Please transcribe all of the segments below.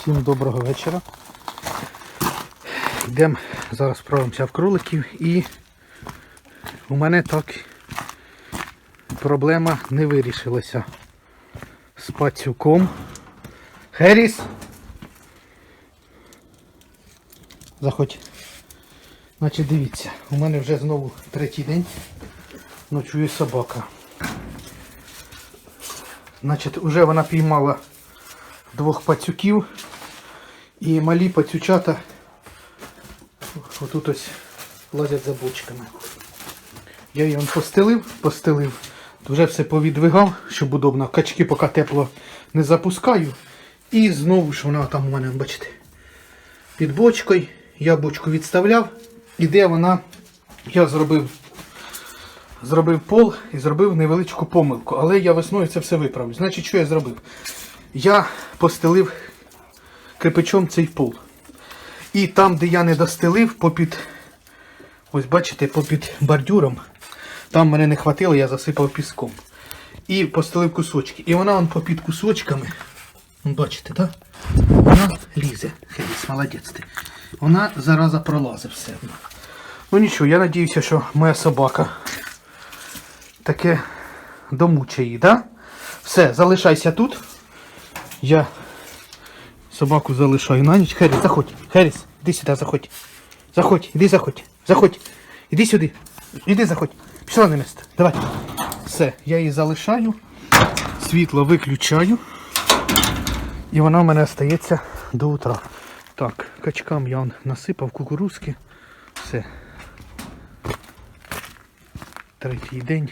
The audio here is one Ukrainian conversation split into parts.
Всім доброго вечора. Йдемо, зараз справимося в кроликів і у мене так проблема не вирішилася з пацюком. Херіс! Заходь. Значить, дивіться, у мене вже знову третій день ночує собака. Значить, вже вона піймала двох пацюків і малі пацючата отут ось лазять за бочками. Я її постелив, постелив, вже все повідвигав, щоб удобно. Качки поки тепло не запускаю. І знову ж вона там у мене, бачите, під бочкою. Я бочку відставляв. І де вона, я зробив зробив пол і зробив невеличку помилку. Але я весною це все виправлю. Значить, що я зробив? Я постелив кирпичом цей пол. І там, де я не достелив, попід, ось бачите, попід бордюром, там мене не хватило, я засипав піском. І постелив кусочки. І вона он попід кусочками, бачите, так? Вона лізе. Хеліс, молодець ти. Вона зараза пролазить все. Ну нічого, я надіюся, що моя собака таке домучає її, да? Все, залишайся тут. Я собаку залишаю на ніч. Херіс, заходь. Херіс, іди сюди, заходь. Заходь, іди заходь. Заходь. Іди сюди. Іди заходь. Пішла на місце. Давай. Все, я її залишаю. Світло виключаю. І вона в мене остається до утра. Так, качкам я насипав кукурузки. Все. Третій день.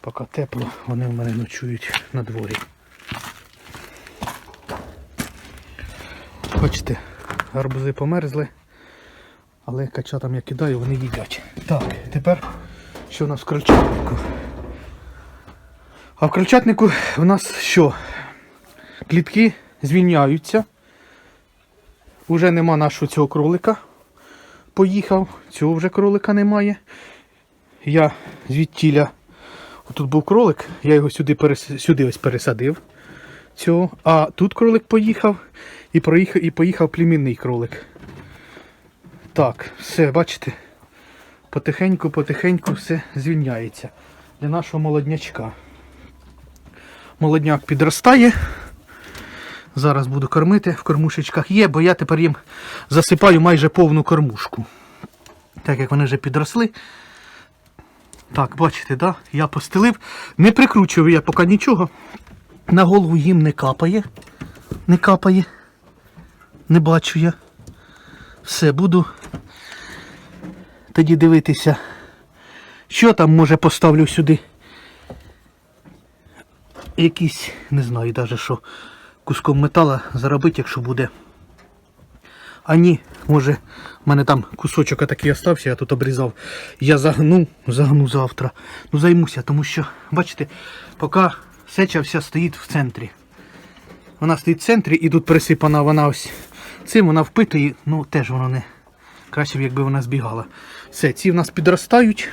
Поки тепло, вони в мене ночують на дворі. Бачите, гарбузи померзли, але качатам я кидаю, вони їдять. Так, тепер що у нас в крольчатнику? А в крольчатнику в нас що? Клітки звільняються. Уже нема нашого цього кролика. Поїхав, цього вже кролика немає. Я звідтіля, тут був кролик, я його сюди, перес... сюди ось пересадив. Цього. А тут кролик поїхав і проїхав, і поїхав племінний кролик. Так, все, бачите, потихеньку, потихеньку все звільняється для нашого молоднячка. Молодняк підростає. Зараз буду кормити, в кормушечках є, бо я тепер їм засипаю майже повну кормушку. Так як вони вже підросли. Так, бачите, да? я постелив. Не прикручував я поки нічого. На голову їм не капає. Не капає. Не бачу я. Все, буду тоді дивитися, що там може поставлю сюди. Якийсь, не знаю навіть що, куском метала заробити, якщо буде. А ні, може, в мене там кусочок такий остався, я тут обрізав. Я загну, загну завтра. Ну займуся, тому що, бачите, поки сеча вся стоїть в центрі. Вона стоїть в центрі і тут присипана вона ось цим, вона впитує, ну теж воно не. Краще якби вона збігала. Все, ці в нас підростають.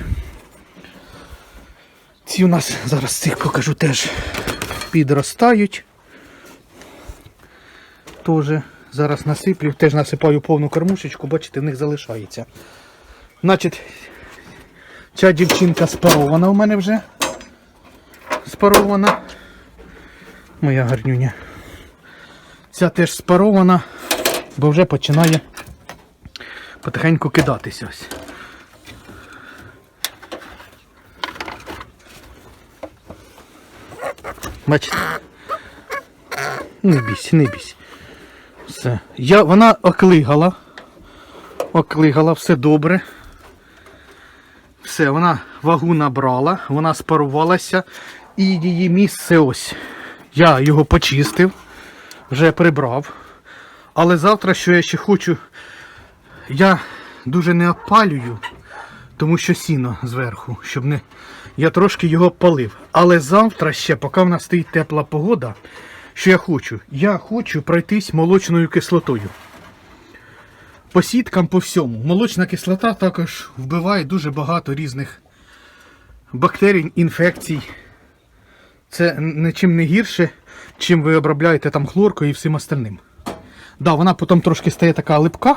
Ці у нас, зараз цих покажу, теж підростають. Тоже зараз насиплю, теж насипаю повну кормушечку, бачите, в них залишається. Значить, ця дівчинка спарована у мене вже. Спарована. Моя гарнюня. Ця теж спарована, бо вже починає потихеньку кидатися ось. Бачите? Не бійся, не бійся. Все. Я, вона оклигала. Оклигала, все добре. Все, вона вагу набрала, вона спарувалася і її місце ось. Я його почистив, вже прибрав. Але завтра, що я ще хочу, я дуже не опалюю, тому що сіно зверху, щоб не. Я трошки його палив. Але завтра ще, поки в нас стоїть тепла погода, що я хочу? Я хочу пройтись молочною кислотою. По сіткам по всьому. Молочна кислота також вбиває дуже багато різних бактерій, інфекцій. Це нічим не гірше, чим ви обробляєте там хлоркою і всім остальним. Да, вона потім трошки стає така липка,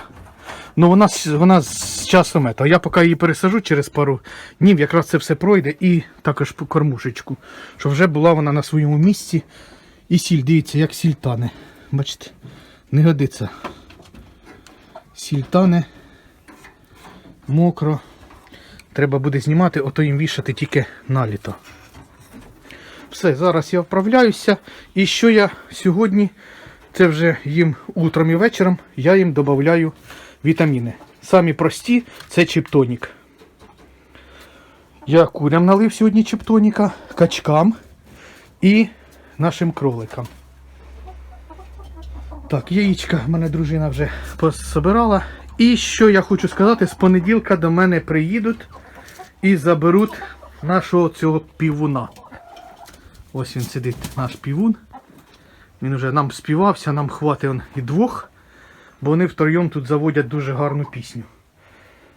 але вона, з- вона з часом ето. Я поки її пересажу через пару днів, якраз це все пройде і також по кормушечку. Щоб вже була вона на своєму місці. І сіль, дивіться, як сіль тане. Бачите, не годиться. Сіль тане, мокро. Треба буде знімати, ото їм вішати тільки наліто. Все, зараз я вправляюся. І що я сьогодні, це вже їм утром і вечором, я їм додаю вітаміни. Самі прості це чіптонік. Я курям налив сьогодні чіптоніка, качкам і нашим кроликам. Так, яєчка мене дружина вже пособирала. І що я хочу сказати, з понеділка до мене приїдуть і заберуть нашого цього півуна. Ось він сидить, наш півун. Він вже нам співався, нам хватить он і двох, бо вони втроєм тут заводять дуже гарну пісню.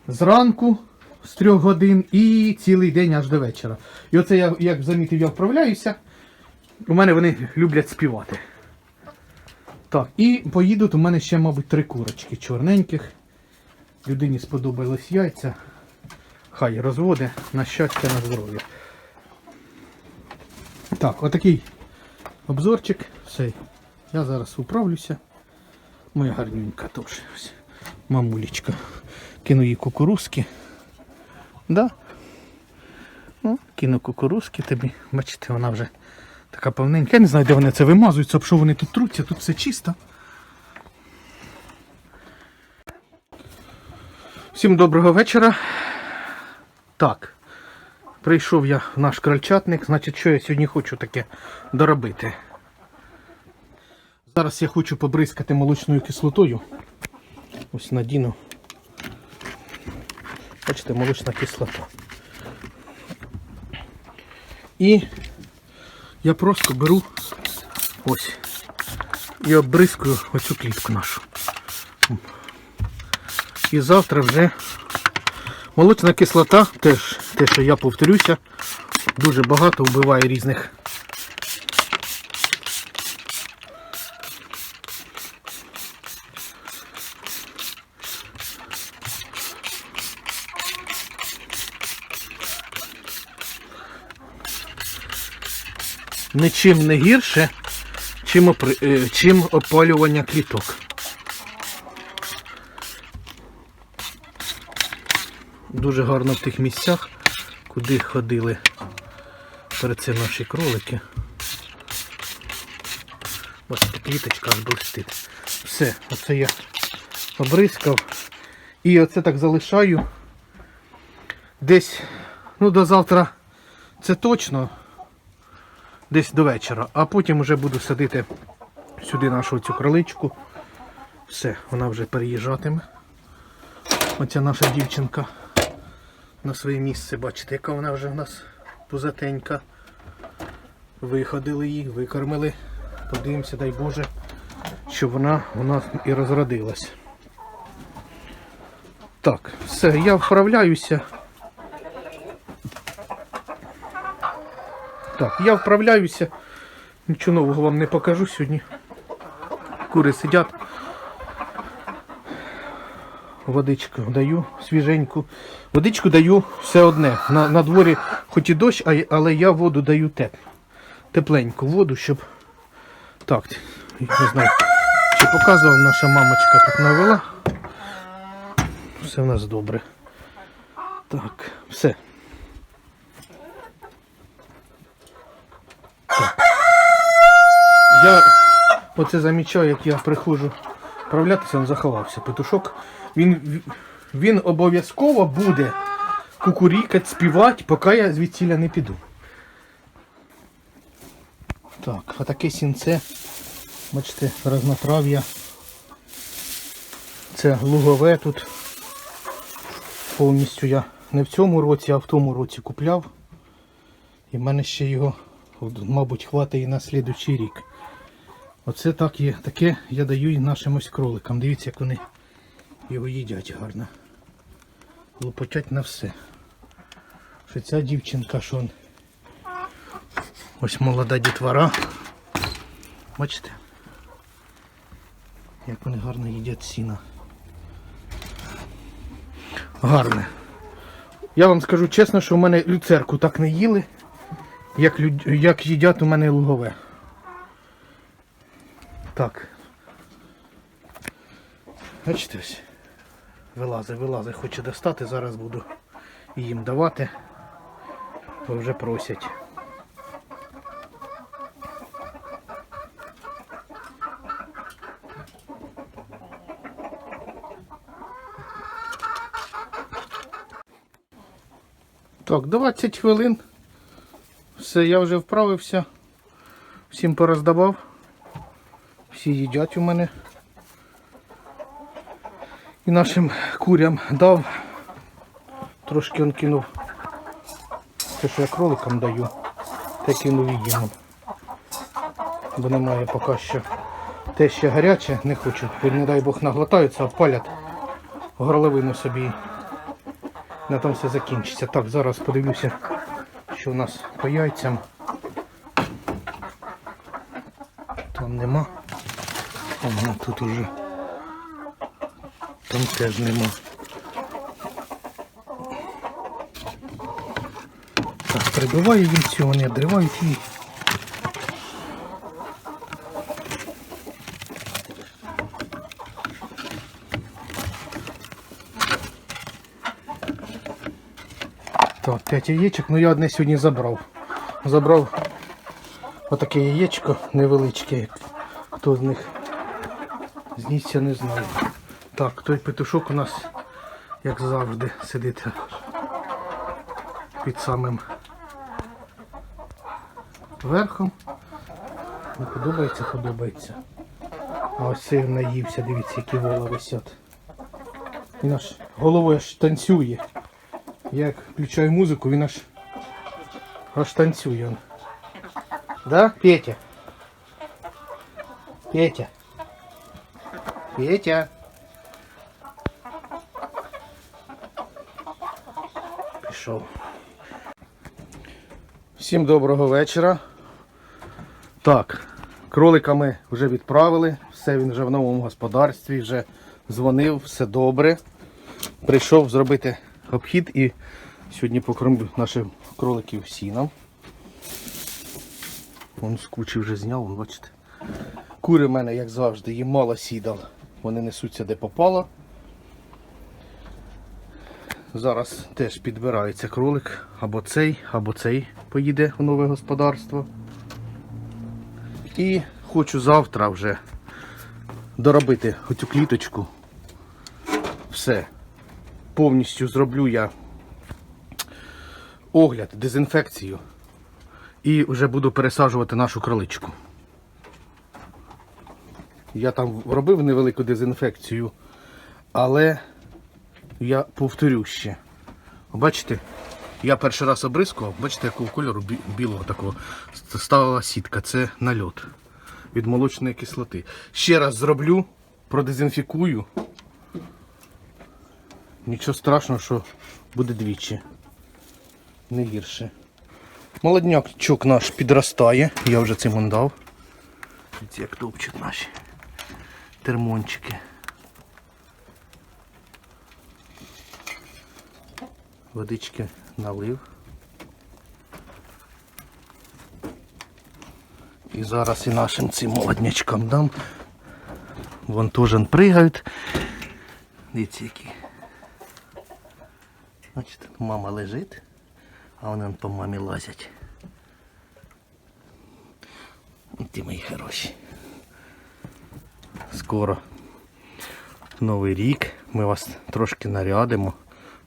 Зранку з трьох годин і цілий день аж до вечора. І оце я, як замітив, я вправляюся. У мене вони люблять співати. Так, і поїдуть у мене ще, мабуть, три курочки чорненьких. Людині сподобались яйця. Хай розводи на щастя, на здоров'я. Так, отакий обзорчик. Все. Я зараз управлюся. Моя гарненька теж. Мамулечка. Кину їй кукурузки. Да? Ну, кину кукурузки тобі. Бачите, вона вже така повненька. Я не знаю, де вони це вимазуються, що вони тут труться, тут все чисто. Всім доброго вечора. Так. Прийшов я в наш крольчатник, значить, що я сьогодні хочу таке доробити. Зараз я хочу побризкати молочною кислотою. Ось надіну. Бачите, молочна кислота. І я просто беру ось і обризкую оцю клітку нашу. І завтра вже молочна кислота, теж те, що я повторюся, дуже багато вбиває різних. Нічим не гірше, чим, е, чим опалювання кліток. Дуже гарно в тих місцях, куди ходили перед цим наші кролики. Бачите, кліточка аж блистить. Все, оце я обрискав. І оце так залишаю. Десь, ну до завтра це точно. Десь до вечора. А потім вже буду садити сюди нашу цю кроличку. Все, вона вже переїжджатиме. Оця наша дівчинка на своє місце. Бачите, яка вона вже в нас пузатенька. Виходили її, викормили. Подивимося, дай Боже, щоб вона у нас і розродилась. Так, все, я вправляюся. Так, я вправляюся. Нічого нового вам не покажу сьогодні. Кури сидять. Водичку даю свіженьку. Водичку даю все одне. На, на дворі хоч і дощ, але я воду даю теп, тепленьку воду, щоб. Так, не знаю, чи показував наша мамочка тут навела. Все в нас добре. Так, все. Я оце замічаю, як я приходжу вправлятися, він заховався. Петушок. Він, він обов'язково буде кукурікати, співати, поки я звідсіля не піду. Так, а таке сінце, бачите, разнотрав'я. Це лугове тут. Повністю я не в цьому році, а в тому році купляв. І в мене ще його, мабуть, хватить і на слідуючий рік. Оце так є. Таке я даю і нашим ось кроликам. Дивіться, як вони його їдять гарно. Лопотять на все. Що ця дівчинка, що он. Ось молода дітвора. Бачите? Як вони гарно їдять сіна. Гарне. Я вам скажу чесно, що в мене люцерку так не їли, як, люд... як їдять у мене лугове. Так. Бачите ось. Вилазить, вилазить, хоче достати, зараз буду їм давати, бо вже просять. Так, 20 хвилин. Все, я вже вправився. Всім пороздавав. Всі їдять у мене. І нашим курям дав. Трошки он кинув. Те, що я кроликам даю, те кинув і їм. Бо немає поки що. Те ще гаряче, не хочу. Не дай Бог наглотаються, опалять горловину собі. На тому все закінчиться. Так, зараз подивлюся, що у нас по яйцям. Там нема. Ага, тут уже. Там теж нема. Так, прибиваю їм цю, вони одривають її. Так, 5 яєчок, ну я одне сьогодні забрав. Забрав отаке яєчко невеличке. Хто з них зніс, я не знаю. Так, той петушок у нас, як завжди, сидить під самим верхом. Не подобається, подобається. А ось цей наївся, дивіться, які вола висять. Він аж головою аж танцює. Я як включаю музику, він аж аж танцює. Он. Да, Петя? Петя. Петя. Пішов. Всім доброго вечора. Так, кролика ми вже відправили, все він вже в новому господарстві, вже дзвонив, все добре. Прийшов зробити обхід і сьогодні покормлю наших кроликів сіном. Вон з кучі вже зняв, бачите. Кури в мене, як завжди, їм мало сідал. Вони несуться де попало. Зараз теж підбирається кролик, або цей, або цей поїде в нове господарство. І хочу завтра вже доробити оцю кліточку. Все. Повністю зроблю я огляд, дезінфекцію. І вже буду пересаджувати нашу кроличку. Я там робив невелику дезінфекцію, але я повторю ще. Бачите, я перший раз обрискував, бачите, якого кольору бі- білого такого ставила сітка. Це нальот від молочної кислоти. Ще раз зроблю, продезінфікую. Нічого страшного, що буде двічі. Не гірше. Молоднячок наш підростає, я вже цим дав. Як топчуть наші термончики. Водички налив. І зараз і нашим цим молоднячкам дам. Вон теж пригають. Дивіться які. Бачите, мама лежить, а вони по мамі лазять. Ті мої хороші. Скоро Новий рік. Ми вас трошки нарядимо,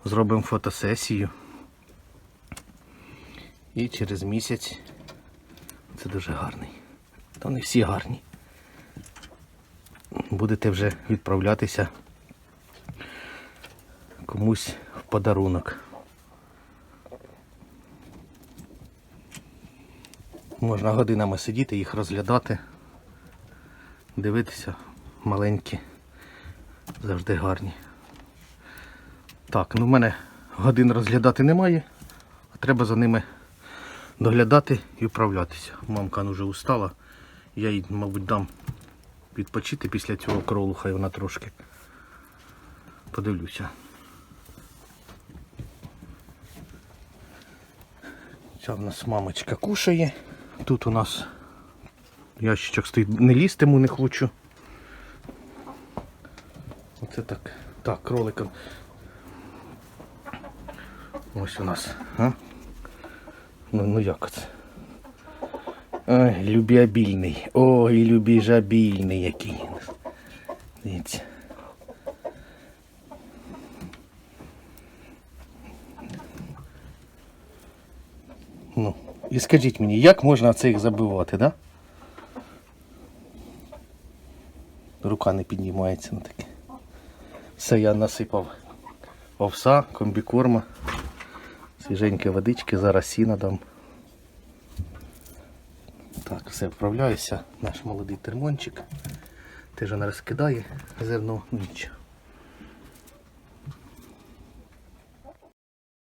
зробимо фотосесію. І через місяць це дуже гарний. Та не всі гарні. Будете вже відправлятися комусь в подарунок. Можна годинами сидіти, їх розглядати, дивитися, маленькі, завжди гарні. Так, ну в мене годин розглядати немає, а треба за ними доглядати і вправлятися. Мамка ну, вже устала, я їй, мабуть, дам відпочити після цього кролу, хай вона трошки. Подивлюся. Ця в нас мамочка кушає. Тут у нас ящичок стоїть, не лізтиму не хочу. Оце так. Так, кроликом. Ось у нас. А? Ну, ну як це? Ой, любвеобільний. Ой, любіжабільний який. Дивіться. Ну, і скажіть мені, як можна це їх забивати, да? Рука не піднімається на таке. Все, я насипав овса, комбікорма, свіженькі водички, зараз сіна дам. Так, все, вправляюся. Наш молодий термончик. Теж не розкидає зерно, ну нічого.